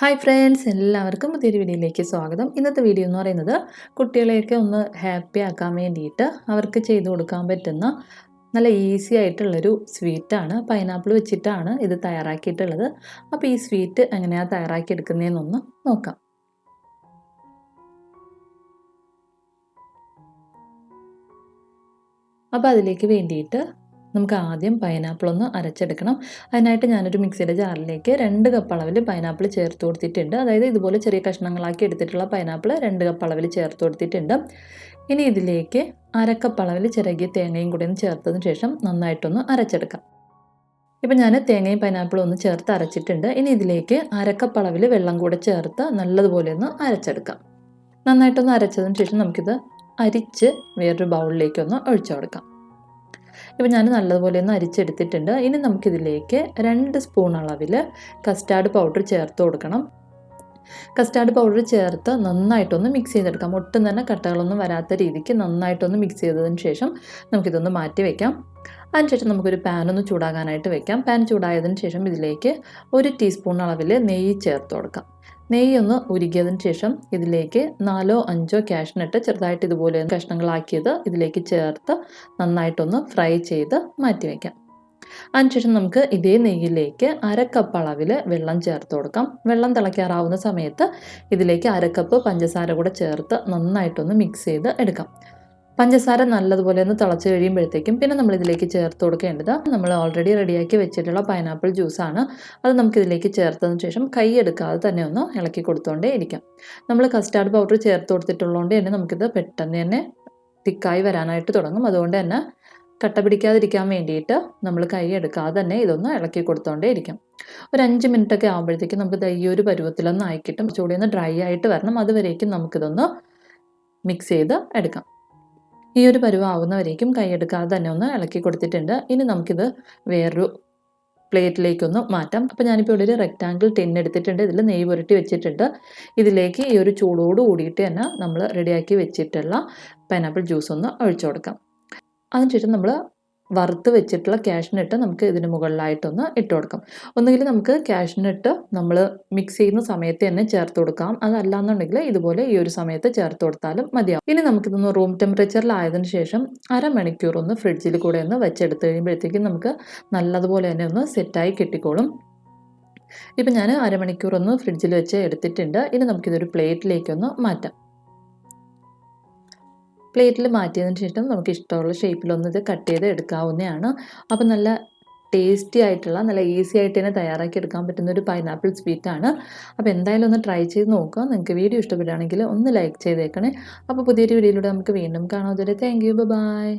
Hi friends എല്ലാവർക്കും പുതിയൊരു വീഡിയോയിലേക്ക് സ്വാഗതം. ഇന്നത്തെ വീഡിയോ എന്ന് പറയുന്നത് കുട്ടികളെയൊക്കെ ഒന്ന് ഹാപ്പി ആക്കാൻ വേണ്ടിയിട്ട് അവർക്ക് ചെയ്തു കൊടുക്കാൻ പറ്റുന്ന നല്ല ഈസി ആയിട്ടുള്ളൊരു സ്വീറ്റാണ് പൈനാപ്പിൾ വെച്ചിട്ടാണ് ഇത് തയ്യാറാക്കിയിട്ടുള്ളത്. അപ്പോൾ ഈ സ്വീറ്റ് എങ്ങനെയാണ് തയ്യാറാക്കിയെടുക്കുന്നതെന്നൊന്ന് നോക്കാം. അപ്പോൾ അതിലേക്ക് വേണ്ടിയിട്ട് നമുക്ക് ആദ്യം പൈനാപ്പിൾ ഒന്ന് അരച്ചെടുക്കണം. അതിനായിട്ട് ഞാനൊരു മിക്സിയുടെ ജാറിലേക്ക് രണ്ട് കപ്പ് അളവിൽ പൈനാപ്പിൾ ചേർത്ത് കൊടുത്തിട്ടുണ്ട്. അതായത് ഇതുപോലെ ചെറിയ കഷ്ണങ്ങളാക്കി എടുത്തിട്ടുള്ള പൈനാപ്പിൾ രണ്ട് കപ്പ് അളവിൽ ചേർത്ത് കൊടുത്തിട്ടുണ്ട്. ഇനി ഇതിലേക്ക് അരക്കപ്പ് അളവിൽ ചിറകിയ തേങ്ങയും കൂടി ഒന്ന് ചേർത്തതിന് ശേഷം നന്നായിട്ടൊന്ന് അരച്ചെടുക്കാം. ഇപ്പം ഞാൻ തേങ്ങയും പൈനാപ്പിളും ഒന്ന് ചേർത്ത് അരച്ചിട്ടുണ്ട്. ഇനി ഇതിലേക്ക് അരക്കപ്പ് അളവിൽ വെള്ളം കൂടെ ചേർത്ത് നല്ലതുപോലെ ഒന്ന് അരച്ചെടുക്കാം. നന്നായിട്ടൊന്ന് അരച്ചതിന് ശേഷം നമുക്കിത് അരിച്ച് വേറൊരു ബൗളിലേക്കൊന്ന് ഒഴിച്ചു കൊടുക്കാം. ഇപ്പം ഞാൻ നല്ലതുപോലെ ഒന്ന് അരിച്ചെടുത്തിട്ടുണ്ട്. ഇനി നമുക്കിതിലേക്ക് രണ്ട് സ്പൂൺ അളവിൽ കസ്റ്റാർഡ് പൗഡർ ചേർത്ത് കൊടുക്കണം. കസ്റ്റാർഡ് പൗഡർ ചേർത്ത് നന്നായിട്ടൊന്ന് മിക്സ് ചെയ്തെടുക്കാം. ഒട്ടും തന്നെ കട്ടകളൊന്നും വരാത്ത രീതിക്ക് നന്നായിട്ടൊന്ന് മിക്സ് ചെയ്തതിന് ശേഷം നമുക്കിതൊന്ന് മാറ്റി വയ്ക്കാം അതിനുശേഷം നമുക്കൊരു പാനൊന്ന് ചൂടാകാനായിട്ട് വെക്കാം. പാൻ ചൂടായതിന് ശേഷം ഇതിലേക്ക് ഒരു ടീസ്പൂൺ അളവിൽ നെയ്യ് ചേർത്ത് കൊടുക്കാം. നെയ്യ് ഒന്ന് ഉരുകിയതിന് ശേഷം ഇതിലേക്ക് നാലോ അഞ്ചോ കാഷ്നട്ട് ചെറുതായിട്ട് ഇതുപോലെ കഷ്ണങ്ങളാക്കിയത് ഇതിലേക്ക് ചേർത്ത് നന്നായിട്ടൊന്ന് ഫ്രൈ ചെയ്ത് മാറ്റി വയ്ക്കാം അതിനുശേഷം നമുക്ക് ഇതേ നെയ്യിലേക്ക് അരക്കപ്പ് അളവിൽ വെള്ളം ചേർത്ത് കൊടുക്കാം. വെള്ളം തിളയ്ക്കാറാവുന്ന സമയത്ത് ഇതിലേക്ക് അരക്കപ്പ് പഞ്ചസാര കൂടെ ചേർത്ത് നന്നായിട്ടൊന്ന് മിക്സ് ചെയ്ത് എടുക്കാം. പഞ്ചസാര നല്ലതുപോലെ ഒന്ന് തിളച്ച് കഴിയുമ്പോഴത്തേക്കും പിന്നെ നമ്മൾ ഇതിലേക്ക് ചേർത്ത് കൊടുക്കേണ്ടത് നമ്മൾ ഓൾറെഡി റെഡിയാക്കി വെച്ചിട്ടുള്ള പൈനാപ്പിൾ ജ്യൂസാണ് അത് നമുക്ക് ഇതിലേക്ക് ചേർത്തതിന് ശേഷം കൈ എടുക്കാതെ തന്നെ ഒന്ന് ഇളക്കി കൊടുത്തോണ്ടേ ഇരിക്കാം. നമ്മൾ കസ്റ്റാർഡ് പൗഡർ ചേർത്ത് കൊടുത്തിട്ടുള്ളതുകൊണ്ട് തന്നെ നമുക്കിത് പെട്ടെന്ന് തന്നെ തിക്കായി വരാനായിട്ട് തുടങ്ങും. അതുകൊണ്ട് തന്നെ കട്ട പിടിക്കാതിരിക്കാൻ വേണ്ടിയിട്ട് നമ്മൾ കൈ എടുക്കാതെ തന്നെ ഇതൊന്ന് ഇളക്കി കൊടുത്തോണ്ടേ ഇരിക്കാം. ഒരു അഞ്ച് മിനിറ്റ് ഒക്കെ ആകുമ്പോഴത്തേക്കും നമുക്ക് ഈ ഒരു പരുവത്തിലൊന്ന് ആയി കിട്ടും. ചൂടി ഒന്ന് ഡ്രൈ ആയിട്ട് വരണം. അതുവരേക്കും നമുക്കിതൊന്ന് മിക്സ് ചെയ്ത് എടുക്കാം. ഈ ഒരു പരുവാവുന്നവരേക്കും കൈയെടുക്കാതെ തന്നെ ഒന്ന് ഇളക്കി കൊടുത്തിട്ടുണ്ട്. ഇനി നമുക്കിത് വേറൊരു പ്ലേറ്റിലേക്കൊന്ന് മാറ്റാം. അപ്പോൾ ഞാനിപ്പോൾ ഇവിടെ ഒരു റെക്റ്റാങ്കിൾ ടിൻ എടുത്തിട്ടുണ്ട്. ഇതിൽ നെയ്യ് പുരട്ടി വെച്ചിട്ടുണ്ട്. ഇതിലേക്ക് ഈ ഒരു ചൂടോട് കൂടിയിട്ട് തന്നെ നമ്മൾ റെഡിയാക്കി വെച്ചിട്ടുള്ള പൈനാപ്പിൾ ജ്യൂസ് ഒന്ന് ഒഴിച്ചു കൊടുക്കാം. അതിനുശേഷം നമ്മൾ വറുത്ത് വെച്ചിട്ടുള്ള ക്യാഷിനിട്ട് നമുക്ക് ഇതിന് മുകളിലായിട്ടൊന്ന് ഇട്ട് കൊടുക്കാം. ഒന്നുകിൽ നമുക്ക് ക്യാഷിനിട്ട് നമ്മൾ മിക്സ് ചെയ്യുന്ന സമയത്ത് തന്നെ ചേർത്ത് കൊടുക്കാം. അതല്ലാന്നുണ്ടെങ്കിൽ ഇതുപോലെ ഈ ഒരു സമയത്ത് ചേർത്ത് കൊടുത്താലും മതിയാവും. ഇനി നമുക്കിതൊന്ന് റൂം ടെമ്പറേച്ചറിലായതിനു ശേഷം അരമണിക്കൂർ ഒന്ന് ഫ്രിഡ്ജിൽ കൂടെ ഒന്ന് വെച്ചെടുത്ത് കഴിയുമ്പോഴത്തേക്കും നമുക്ക് നല്ലതുപോലെ തന്നെ ഒന്ന് സെറ്റായി കിട്ടിക്കോളും. ഇപ്പം ഞാൻ അരമണിക്കൂർ ഒന്ന് ഫ്രിഡ്ജിൽ വെച്ച് എടുത്തിട്ടുണ്ട്. ഇനി നമുക്കിതൊരു പ്ലേറ്റിലേക്കൊന്ന് മാറ്റാം. പ്ലേറ്റിൽ മാറ്റിയതിന് ശേഷം നമുക്ക് ഇഷ്ടമുള്ള ഷേപ്പിലൊന്ന് ഇത് കട്ട് ചെയ്ത് എടുക്കാവുന്നതാണ്. അപ്പോൾ നല്ല ടേസ്റ്റി ആയിട്ടുള്ള നല്ല ഈസി ആയിട്ട് തന്നെ തയ്യാറാക്കി എടുക്കാൻ പറ്റുന്ന ഒരു പൈനാപ്പിൾ സ്വീറ്റാണ് അപ്പോൾ എന്തായാലും ഒന്ന് ട്രൈ ചെയ്ത് നോക്കുക. നിങ്ങൾക്ക് വീഡിയോ ഇഷ്ടപ്പെടുകയാണെങ്കിൽ ഒന്ന് ലൈക്ക് ചെയ്തേക്കണേ. അപ്പോൾ പുതിയൊരു വീഡിയോയിലൂടെ നമുക്ക് വീണ്ടും കാണാം. അതുവരെ താങ്ക് യു ബൈ